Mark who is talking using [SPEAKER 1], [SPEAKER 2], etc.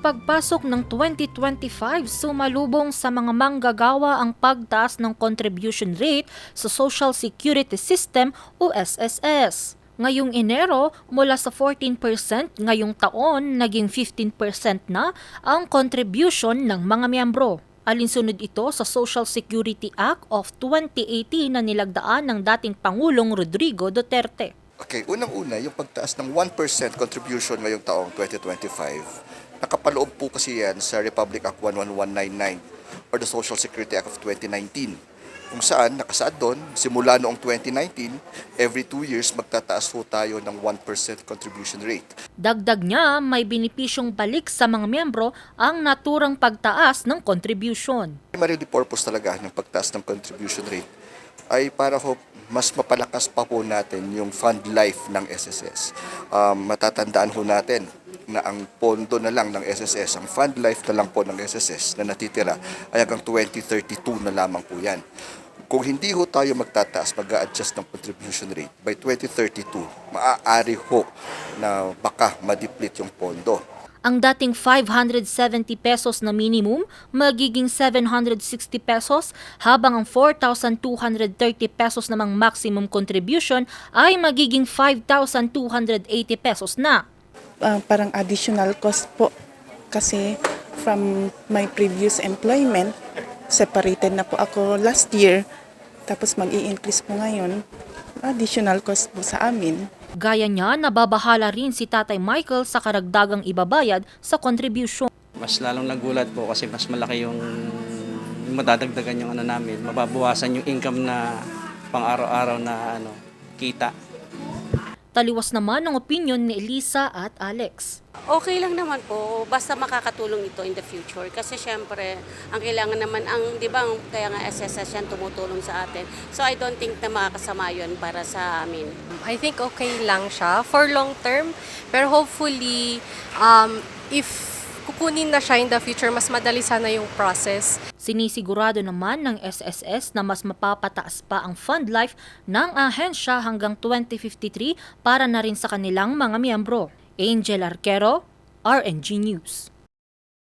[SPEAKER 1] Pagpasok ng 2025, sumalubong sa mga manggagawa ang pagtaas ng contribution rate sa Social Security System o SSS. Ngayong Enero, mula sa 14% ngayong taon, naging 15% na ang contribution ng mga miyembro. Alinsunod ito sa Social Security Act of 2018 na nilagdaan ng dating Pangulong Rodrigo Duterte.
[SPEAKER 2] Okay, unang-una, yung pagtaas ng 1% contribution ngayong taong 2025, nakapaloob po kasi yan sa Republic Act 11199 or the Social Security Act of 2019 kung saan nakasaad doon, simula noong 2019, every two years magtataas po tayo ng 1% contribution rate.
[SPEAKER 1] Dagdag niya, may binipisyong balik sa mga miyembro ang naturang pagtaas ng contribution.
[SPEAKER 2] Primarily purpose talaga ng pagtaas ng contribution rate ay para ho mas mapalakas pa po natin yung fund life ng SSS. Um, matatandaan ho natin na ang pondo na lang ng SSS, ang fund life na lang po ng SSS na natitira ay hanggang 2032 na lamang po yan. Kung hindi ho tayo magtataas, mag adjust ng contribution rate, by 2032, maaari ho na baka ma-deplete yung pondo.
[SPEAKER 1] Ang dating 570 pesos na minimum magiging 760 pesos habang ang 4,230 pesos namang maximum contribution ay magiging 5,280 pesos na.
[SPEAKER 3] Ah, parang additional cost po. Kasi from my previous employment separated na po ako last year. Tapos mag increase po ngayon. Additional cost po sa amin.
[SPEAKER 1] Gaya niya, nababahala rin si Tatay Michael sa karagdagang ibabayad sa contribution.
[SPEAKER 4] mas lalong nagulat po kasi mas malaki yung yung madadagdagan yung ano namin, mababawasan yung income na pang araw-araw na ano, kita.
[SPEAKER 1] Taliwas naman ang opinion ni Elisa at Alex.
[SPEAKER 5] Okay lang naman po, basta makakatulong ito in the future. Kasi syempre, ang kailangan naman, ang, di ba, ang- kaya nga SSS yan tumutulong sa atin. So I don't think na makakasama yun para sa amin.
[SPEAKER 6] I think okay lang siya for long term. Pero hopefully, um, if kukunin na siya in the future, mas madali sana yung process.
[SPEAKER 1] Sinisigurado naman ng SSS na mas mapapataas pa ang fund life ng ahensya hanggang 2053 para na rin sa kanilang mga miyembro. Angel Arquero, RNG News.